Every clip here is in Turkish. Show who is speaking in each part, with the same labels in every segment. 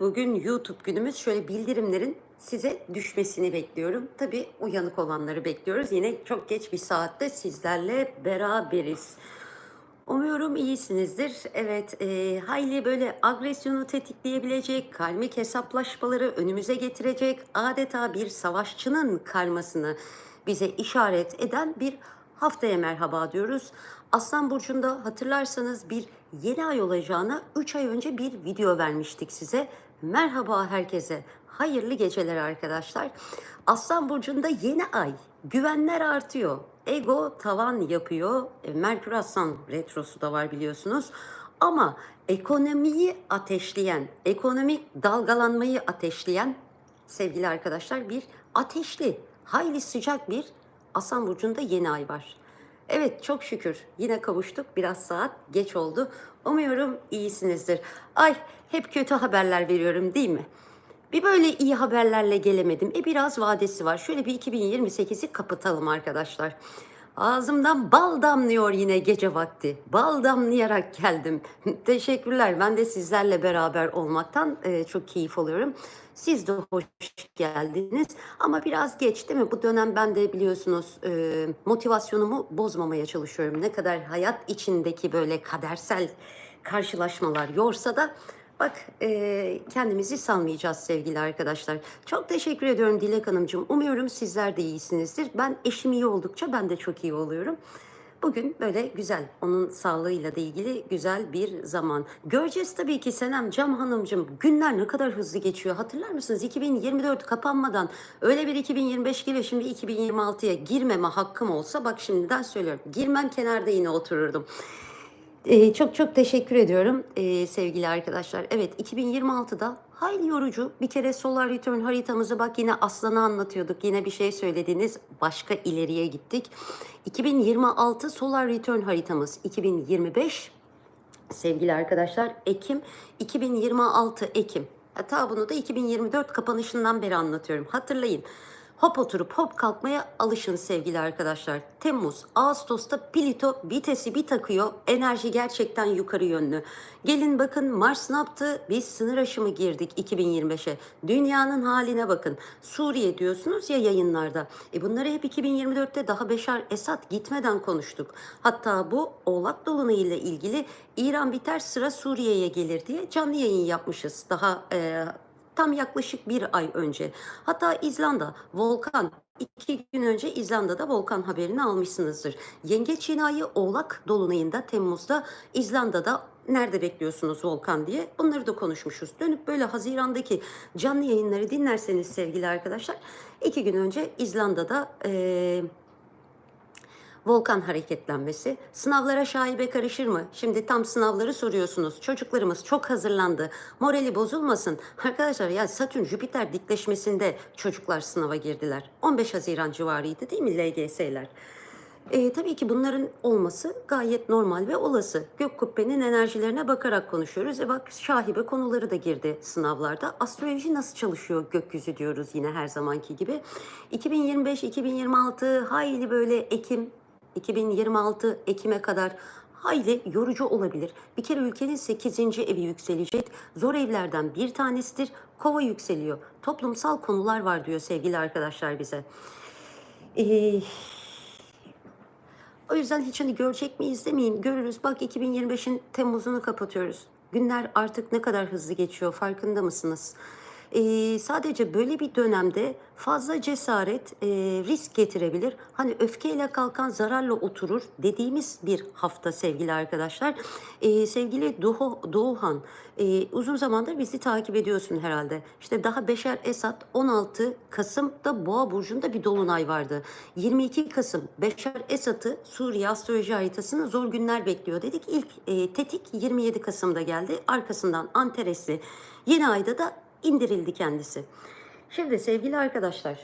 Speaker 1: Bugün YouTube günümüz. Şöyle bildirimlerin size düşmesini bekliyorum. Tabii uyanık olanları bekliyoruz. Yine çok geç bir saatte sizlerle beraberiz. Umuyorum iyisinizdir. Evet, e, hayli böyle agresyonu tetikleyebilecek, karmik hesaplaşmaları önümüze getirecek, adeta bir savaşçının karmasını bize işaret eden bir haftaya merhaba diyoruz. Aslan Burcu'nda hatırlarsanız bir yeni ay olacağına 3 ay önce bir video vermiştik size. Merhaba herkese. Hayırlı geceler arkadaşlar. Aslan Burcu'nda yeni ay. Güvenler artıyor. Ego tavan yapıyor. E, Merkür Aslan retrosu da var biliyorsunuz. Ama ekonomiyi ateşleyen, ekonomik dalgalanmayı ateşleyen sevgili arkadaşlar bir ateşli, hayli sıcak bir Aslan Burcu'nda yeni ay var. Evet çok şükür yine kavuştuk. Biraz saat geç oldu. Umuyorum iyisinizdir. Ay hep kötü haberler veriyorum değil mi? Bir böyle iyi haberlerle gelemedim. E biraz vadesi var. Şöyle bir 2028'i kapatalım arkadaşlar. Ağzımdan bal damlıyor yine gece vakti. Bal damlayarak geldim. Teşekkürler. Ben de sizlerle beraber olmaktan e, çok keyif alıyorum. Siz de hoş geldiniz. Ama biraz geç değil mi? Bu dönem ben de biliyorsunuz e, motivasyonumu bozmamaya çalışıyorum. Ne kadar hayat içindeki böyle kadersel karşılaşmalar yorsa da bak e, kendimizi salmayacağız sevgili arkadaşlar. Çok teşekkür ediyorum Dilek Hanımcığım. Umuyorum sizler de iyisinizdir. Ben eşim iyi oldukça ben de çok iyi oluyorum. Bugün böyle güzel, onun sağlığıyla da ilgili güzel bir zaman. Göreceğiz tabii ki Senem Cam Hanımcığım. Günler ne kadar hızlı geçiyor. Hatırlar mısınız? 2024 kapanmadan öyle bir 2025 geliyor. Şimdi 2026'ya girmeme hakkım olsa bak şimdiden söylüyorum. Girmem kenarda yine otururdum. Ee, çok çok teşekkür ediyorum ee, sevgili arkadaşlar. Evet 2026'da hayli yorucu bir kere Solar Return haritamızı bak yine Aslan'ı anlatıyorduk. Yine bir şey söylediniz başka ileriye gittik. 2026 Solar Return haritamız 2025 sevgili arkadaşlar Ekim 2026 Ekim. Hatta bunu da 2024 kapanışından beri anlatıyorum. Hatırlayın. Hop oturup hop kalkmaya alışın sevgili arkadaşlar. Temmuz, Ağustos'ta Plüto vitesi bir takıyor. Enerji gerçekten yukarı yönlü. Gelin bakın Mars ne yaptı? Biz sınır aşımı girdik 2025'e. Dünyanın haline bakın. Suriye diyorsunuz ya yayınlarda. E bunları hep 2024'te daha Beşar Esad gitmeden konuştuk. Hatta bu Oğlak Dolunay ile ilgili İran biter sıra Suriye'ye gelir diye canlı yayın yapmışız. Daha e, Tam yaklaşık bir ay önce. Hatta İzlanda, volkan. iki gün önce İzlanda'da volkan haberini almışsınızdır. Yengeç yeni ayı Oğlak Dolunay'ında Temmuz'da İzlanda'da nerede bekliyorsunuz volkan diye bunları da konuşmuşuz. Dönüp böyle Haziran'daki canlı yayınları dinlerseniz sevgili arkadaşlar iki gün önce İzlanda'da eee volkan hareketlenmesi. Sınavlara şaibe karışır mı? Şimdi tam sınavları soruyorsunuz. Çocuklarımız çok hazırlandı. Morali bozulmasın. Arkadaşlar ya Satürn Jüpiter dikleşmesinde çocuklar sınava girdiler. 15 Haziran civarıydı değil mi LGS'ler? E, tabii ki bunların olması gayet normal ve olası. Gök kubbenin enerjilerine bakarak konuşuyoruz. E bak şahibe konuları da girdi sınavlarda. Astroloji nasıl çalışıyor gökyüzü diyoruz yine her zamanki gibi. 2025-2026 hayli böyle Ekim 2026 Ekim'e kadar hayli yorucu olabilir. Bir kere ülkenin 8. evi yükselecek. Zor evlerden bir tanesidir. Kova yükseliyor. Toplumsal konular var diyor sevgili arkadaşlar bize. Ee, o yüzden hiç hani görecek miyiz demeyin. Görürüz. Bak 2025'in Temmuz'unu kapatıyoruz. Günler artık ne kadar hızlı geçiyor farkında mısınız? Ee, sadece böyle bir dönemde fazla cesaret e, risk getirebilir. Hani öfkeyle kalkan zararla oturur dediğimiz bir hafta sevgili arkadaşlar. Ee, sevgili Doğu, Doğuhan e, uzun zamandır bizi takip ediyorsun herhalde. İşte daha Beşer Esad 16 Kasım'da Boğa Burcu'nda bir dolunay vardı. 22 Kasım Beşer Esad'ı Suriye astroloji haritasını zor günler bekliyor dedik. İlk e, tetik 27 Kasım'da geldi. Arkasından Antares'i yeni ayda da indirildi kendisi. Şimdi sevgili arkadaşlar,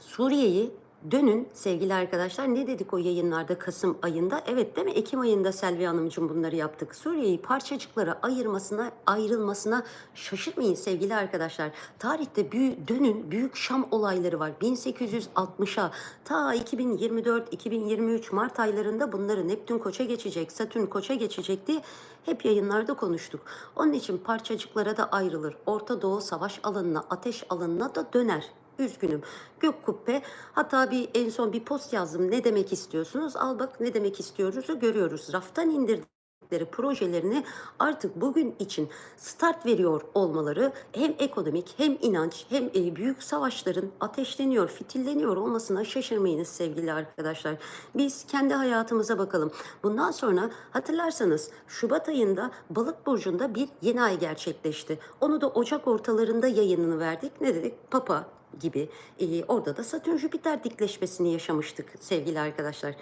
Speaker 1: Suriye'yi dönün sevgili arkadaşlar. Ne dedik o yayınlarda Kasım ayında? Evet değil mi? Ekim ayında Selvi Hanımcığım bunları yaptık. Suriye'yi parçacıklara ayırmasına, ayrılmasına şaşırmayın sevgili arkadaşlar. Tarihte büyü, dönün Büyük Şam olayları var. 1860'a ta 2024-2023 Mart aylarında bunları Neptün Koç'a geçecek, Satürn Koç'a geçecek diye hep yayınlarda konuştuk. Onun için parçacıklara da ayrılır. Orta Doğu savaş alanına, ateş alanına da döner. Üzgünüm. Gök kubbe. Hatta bir en son bir post yazdım. Ne demek istiyorsunuz? Al bak ne demek istiyoruzu görüyoruz. Raftan indirdikleri projelerini artık bugün için start veriyor olmaları hem ekonomik hem inanç hem e, büyük savaşların ateşleniyor, fitilleniyor olmasına şaşırmayınız sevgili arkadaşlar. Biz kendi hayatımıza bakalım. Bundan sonra hatırlarsanız Şubat ayında Balık burcunda bir yeni ay gerçekleşti. Onu da Ocak ortalarında yayınını verdik. Ne dedik? Papa gibi. Ee, orada da Satürn Jüpiter dikleşmesini yaşamıştık sevgili arkadaşlar.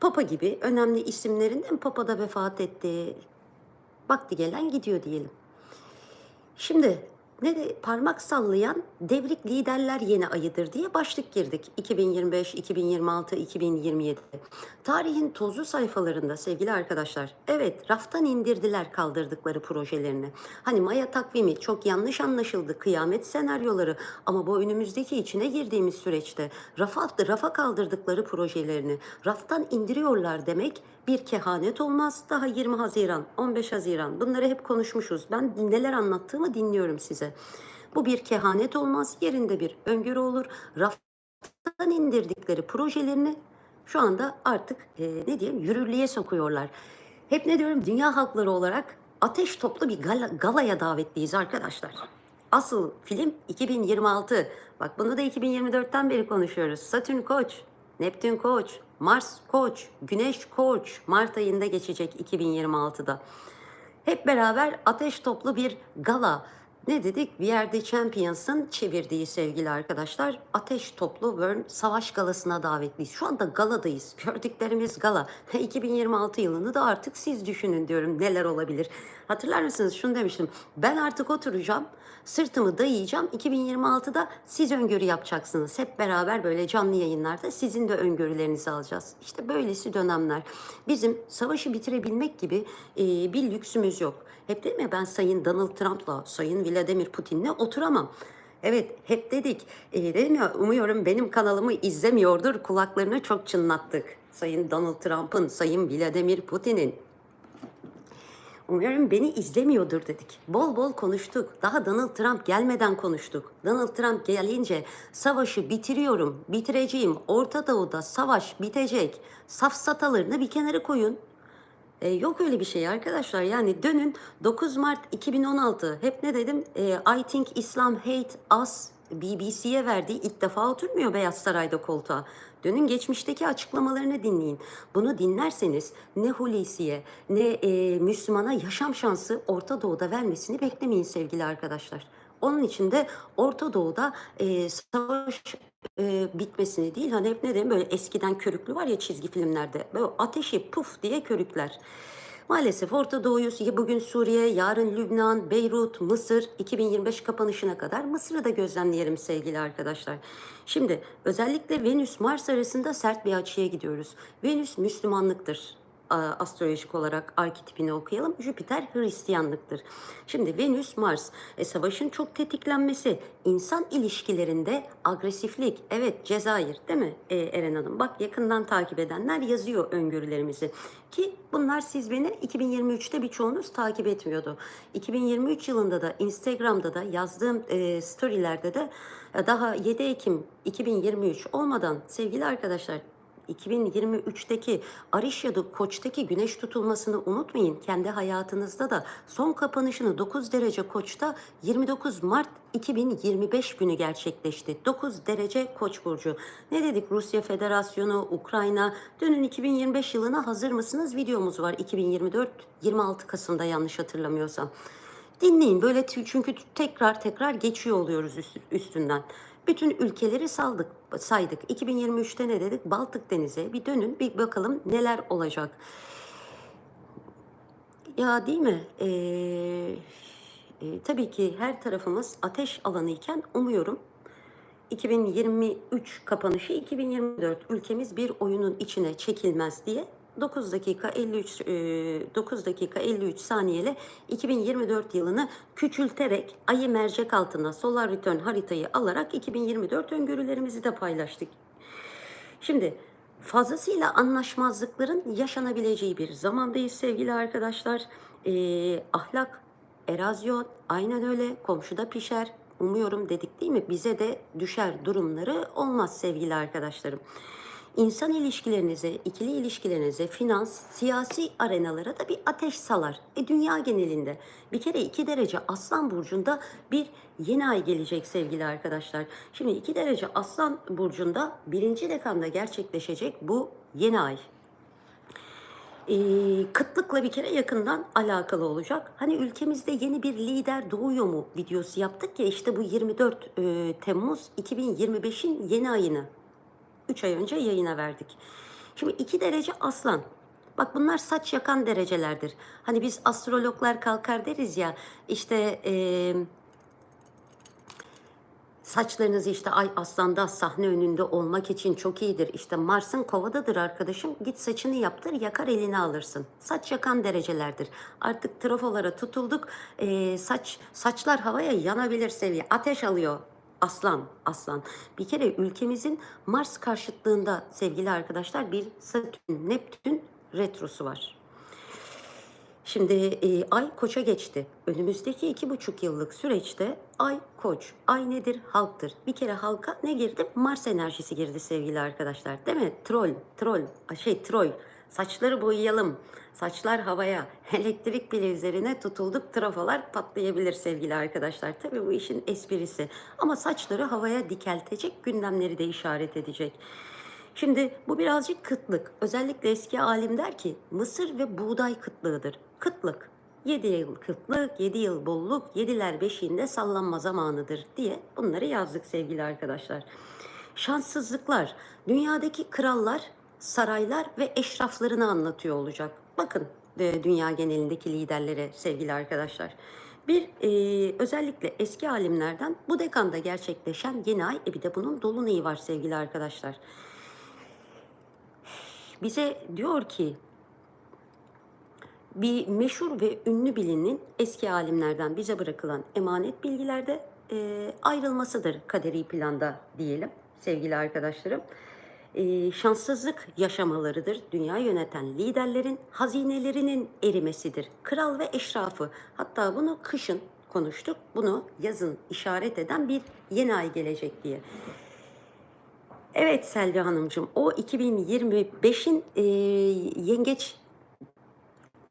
Speaker 1: Papa gibi önemli isimlerinden Papa da vefat etti. Vakti gelen gidiyor diyelim. Şimdi ne de parmak sallayan devrik liderler yeni ayıdır diye başlık girdik. 2025, 2026, 2027. Tarihin tozlu sayfalarında sevgili arkadaşlar. Evet raftan indirdiler kaldırdıkları projelerini. Hani Maya takvimi çok yanlış anlaşıldı. Kıyamet senaryoları ama bu önümüzdeki içine girdiğimiz süreçte rafa, rafa kaldırdıkları projelerini raftan indiriyorlar demek bir kehanet olmaz. Daha 20 Haziran, 15 Haziran bunları hep konuşmuşuz. Ben neler anlattığımı dinliyorum size. Bu bir kehanet olmaz. Yerinde bir öngörü olur. Raftan indirdikleri projelerini şu anda artık e, ne diyeyim yürürlüğe sokuyorlar. Hep ne diyorum dünya halkları olarak ateş toplu bir gala, galaya davetliyiz arkadaşlar. Asıl film 2026. Bak bunu da 2024'ten beri konuşuyoruz. Satürn Koç, Neptün Koç, Mars Koç, Güneş Koç Mart ayında geçecek 2026'da. Hep beraber ateş toplu bir gala. Ne dedik? Are The Champions'ın çevirdiği sevgili arkadaşlar. Ateş toplu World Savaş Galası'na davetliyiz. Şu anda galadayız. Gördüklerimiz gala. 2026 yılını da artık siz düşünün diyorum neler olabilir. Hatırlar mısınız? Şunu demiştim. Ben artık oturacağım. Sırtımı dayayacağım. 2026'da siz öngörü yapacaksınız. Hep beraber böyle canlı yayınlarda sizin de öngörülerinizi alacağız. İşte böylesi dönemler. Bizim savaşı bitirebilmek gibi e, bir lüksümüz yok. Hep değil mi ben Sayın Donald Trump'la, Sayın Vladimir Putin'le oturamam. Evet hep dedik. E, dedim ya umuyorum benim kanalımı izlemiyordur. Kulaklarını çok çınlattık. Sayın Donald Trump'ın, Sayın Vladimir Putin'in. Umuyorum beni izlemiyordur dedik. Bol bol konuştuk. Daha Donald Trump gelmeden konuştuk. Donald Trump gelince savaşı bitiriyorum, bitireceğim. Orta Doğu'da savaş bitecek. Safsatalarını bir kenara koyun. E, yok öyle bir şey arkadaşlar. Yani dönün 9 Mart 2016. Hep ne dedim? E, I think Islam hate us BBC'ye verdiği ilk defa oturmuyor Beyaz Saray'da koltuğa. Dönün geçmişteki açıklamalarını dinleyin. Bunu dinlerseniz ne Hulusi'ye ne e, Müslümana yaşam şansı Orta Doğu'da vermesini beklemeyin sevgili arkadaşlar. Onun için de Orta Doğu'da e, savaş e, bitmesini değil hani hep ne diyeyim böyle eskiden körüklü var ya çizgi filmlerde böyle ateşi puf diye körükler. Maalesef Orta Doğu'yu bugün Suriye, yarın Lübnan, Beyrut, Mısır 2025 kapanışına kadar Mısır'ı da gözlemleyelim sevgili arkadaşlar. Şimdi özellikle Venüs Mars arasında sert bir açıya gidiyoruz. Venüs Müslümanlıktır astrolojik olarak arketipini okuyalım. Jüpiter Hristiyanlıktır. Şimdi Venüs Mars e, savaşın çok tetiklenmesi, insan ilişkilerinde agresiflik. Evet Cezayir değil mi e, Eren Hanım? Bak yakından takip edenler yazıyor öngörülerimizi. Ki bunlar siz beni 2023'te birçoğunuz takip etmiyordu. 2023 yılında da Instagram'da da yazdığım e, storylerde de e, daha 7 Ekim 2023 olmadan sevgili arkadaşlar 2023'teki Arişya'da Koç'taki güneş tutulmasını unutmayın. Kendi hayatınızda da son kapanışını 9 derece Koç'ta 29 Mart 2025 günü gerçekleşti. 9 derece Koç burcu. Ne dedik? Rusya Federasyonu, Ukrayna. Dönün 2025 yılına hazır mısınız? Videomuz var 2024 26 Kasım'da yanlış hatırlamıyorsam. Dinleyin böyle çünkü tekrar tekrar geçiyor oluyoruz üst- üstünden. Bütün ülkeleri saldık, saydık. 2023'te ne dedik? Baltık Denizi. Bir dönün bir bakalım neler olacak. Ya değil mi? Ee, e, tabii ki her tarafımız ateş alanı iken umuyorum 2023 kapanışı 2024 ülkemiz bir oyunun içine çekilmez diye 9 dakika 53 e, 9 dakika 53 saniyeyle 2024 yılını küçülterek ayı mercek altına Solar Return haritayı alarak 2024 öngörülerimizi de paylaştık. Şimdi fazlasıyla anlaşmazlıkların yaşanabileceği bir zamandayız sevgili arkadaşlar. Ee, ahlak, erozyon aynen öyle komşuda pişer. Umuyorum dedik değil mi? Bize de düşer durumları olmaz sevgili arkadaşlarım. İnsan ilişkilerinize, ikili ilişkilerinize, finans, siyasi arenalara da bir ateş salar. E dünya genelinde bir kere iki derece Aslan Burcu'nda bir yeni ay gelecek sevgili arkadaşlar. Şimdi iki derece Aslan Burcu'nda birinci dekanda gerçekleşecek bu yeni ay e, kıtlıkla bir kere yakından alakalı olacak. Hani ülkemizde yeni bir lider doğuyor mu videosu yaptık ya işte bu 24 e, Temmuz 2025'in yeni ayını 3 ay önce yayına verdik. Şimdi 2 derece aslan. Bak bunlar saç yakan derecelerdir. Hani biz astrologlar kalkar deriz ya işte eee Saçlarınız işte ay aslanda sahne önünde olmak için çok iyidir. İşte Mars'ın kovadadır arkadaşım. Git saçını yaptır yakar elini alırsın. Saç yakan derecelerdir. Artık trafolara tutulduk. Ee, saç Saçlar havaya yanabilir seviye. Ateş alıyor. Aslan, aslan. Bir kere ülkemizin Mars karşıtlığında sevgili arkadaşlar bir Satürn, Neptün retrosu var. Şimdi e, ay koça geçti. Önümüzdeki iki buçuk yıllık süreçte ay koç. Ay nedir? Halktır. Bir kere halka ne girdi? Mars enerjisi girdi sevgili arkadaşlar. Değil mi? Troll, troll, şey troll. Saçları boyayalım. Saçlar havaya. Elektrik pili üzerine tutulduk. Trafolar patlayabilir sevgili arkadaşlar. Tabii bu işin esprisi. Ama saçları havaya dikeltecek, gündemleri de işaret edecek. Şimdi bu birazcık kıtlık. Özellikle eski alim der ki mısır ve buğday kıtlığıdır. Kıtlık. 7 yıl kıtlık, 7 yıl bolluk, yediler beşiğinde sallanma zamanıdır diye bunları yazdık sevgili arkadaşlar. Şanssızlıklar, dünyadaki krallar, saraylar ve eşraflarını anlatıyor olacak. Bakın e, dünya genelindeki liderlere sevgili arkadaşlar. Bir e, özellikle eski alimlerden bu dekanda gerçekleşen yeni ay, e bir de bunun dolunayı var sevgili arkadaşlar. Bize diyor ki bir meşhur ve ünlü bilinin eski alimlerden bize bırakılan emanet bilgilerde e, ayrılmasıdır kaderi planda diyelim sevgili arkadaşlarım. E, şanssızlık yaşamalarıdır. Dünya yöneten liderlerin hazinelerinin erimesidir. Kral ve eşrafı hatta bunu kışın konuştuk. Bunu yazın işaret eden bir yeni ay gelecek diye. Evet Selvi Hanımcığım, o 2025'in e, yengeç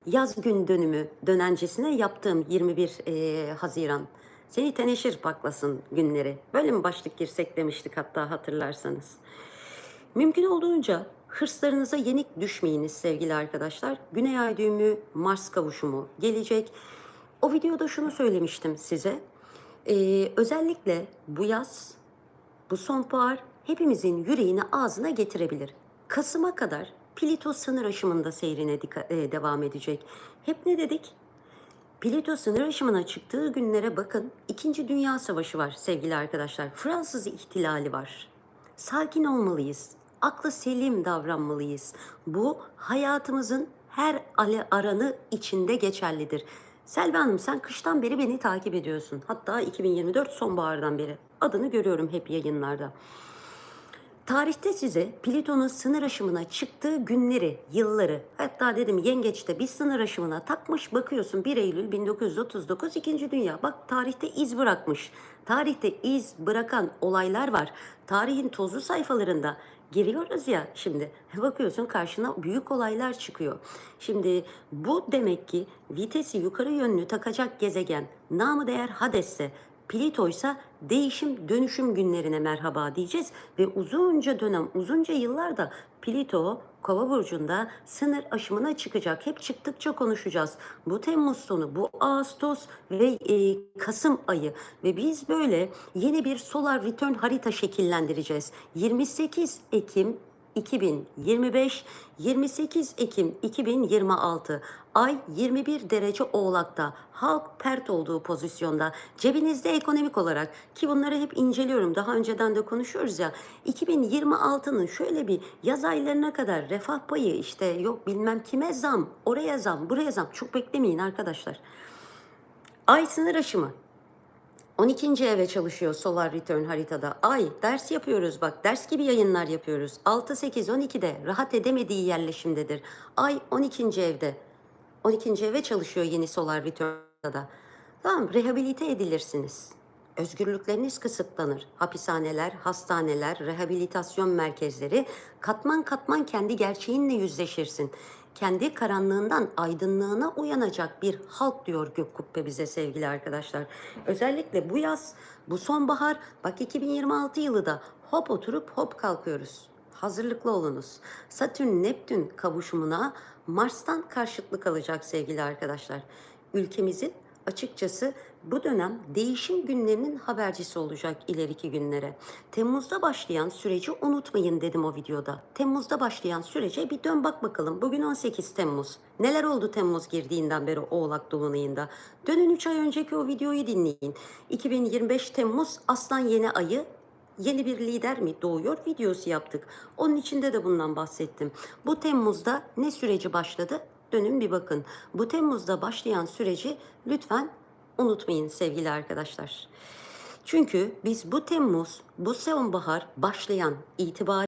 Speaker 1: yaz gün dönümü dönencesine yaptığım 21 e, Haziran. Seni teneşir baklasın günleri. Böyle mi başlık girsek demiştik hatta hatırlarsanız. Mümkün olduğunca hırslarınıza yenik düşmeyiniz sevgili arkadaşlar. Güney ay düğümü, Mars kavuşumu gelecek. O videoda şunu söylemiştim size. Ee, özellikle bu yaz, bu sonbahar hepimizin yüreğini ağzına getirebilir. Kasım'a kadar Plito sınır aşımında seyrine e, devam edecek. Hep ne dedik? Plito sınır aşımına çıktığı günlere bakın. İkinci Dünya Savaşı var sevgili arkadaşlar. Fransız ihtilali var. Sakin olmalıyız. Aklı selim davranmalıyız. Bu hayatımızın her aranı içinde geçerlidir. Selvi Hanım sen kıştan beri beni takip ediyorsun. Hatta 2024 sonbahardan beri. Adını görüyorum hep yayınlarda. Tarihte size Plüton'un sınır aşımına çıktığı günleri, yılları, hatta dedim yengeçte bir sınır aşımına takmış bakıyorsun 1 Eylül 1939 2. Dünya. Bak tarihte iz bırakmış. Tarihte iz bırakan olaylar var. Tarihin tozlu sayfalarında giriyoruz ya şimdi. Bakıyorsun karşına büyük olaylar çıkıyor. Şimdi bu demek ki vitesi yukarı yönlü takacak gezegen namı değer Hades'se Plito ise değişim dönüşüm günlerine merhaba diyeceğiz ve uzunca dönem uzunca yıllarda Plito Kova burcunda sınır aşımına çıkacak. Hep çıktıkça konuşacağız. Bu Temmuz sonu, bu Ağustos ve e, Kasım ayı ve biz böyle yeni bir solar return harita şekillendireceğiz. 28 Ekim 2025, 28 Ekim 2026. Ay 21 derece Oğlak'ta. Halk pert olduğu pozisyonda. Cebinizde ekonomik olarak ki bunları hep inceliyorum. Daha önceden de konuşuyoruz ya. 2026'nın şöyle bir yaz aylarına kadar refah payı işte yok bilmem kime zam, oraya zam, buraya zam. Çok beklemeyin arkadaşlar. Ay sınır aşımı. 12. eve çalışıyor Solar Return haritada. Ay ders yapıyoruz bak ders gibi yayınlar yapıyoruz. 6, 8, 12'de rahat edemediği yerleşimdedir. Ay 12. evde. 12. eve çalışıyor yeni Solar Return'da da. Tamam rehabilite edilirsiniz. Özgürlükleriniz kısıtlanır. Hapishaneler, hastaneler, rehabilitasyon merkezleri katman katman kendi gerçeğinle yüzleşirsin. Kendi karanlığından aydınlığına uyanacak bir halk diyor Gök Kubbe bize sevgili arkadaşlar. Özellikle bu yaz, bu sonbahar, bak 2026 yılı da hop oturup hop kalkıyoruz. Hazırlıklı olunuz. Satürn Neptün kavuşumuna Mars'tan karşıtlık alacak sevgili arkadaşlar. Ülkemizin açıkçası bu dönem değişim günlerinin habercisi olacak ileriki günlere. Temmuz'da başlayan süreci unutmayın dedim o videoda. Temmuz'da başlayan sürece bir dön bak bakalım. Bugün 18 Temmuz. Neler oldu Temmuz girdiğinden beri Oğlak Dolunay'ında? Dönün 3 ay önceki o videoyu dinleyin. 2025 Temmuz Aslan yeni ayı yeni bir lider mi doğuyor videosu yaptık. Onun içinde de bundan bahsettim. Bu Temmuz'da ne süreci başladı? Dönün bir bakın. Bu Temmuz'da başlayan süreci lütfen unutmayın sevgili arkadaşlar. Çünkü biz bu Temmuz, bu sonbahar başlayan itibariyle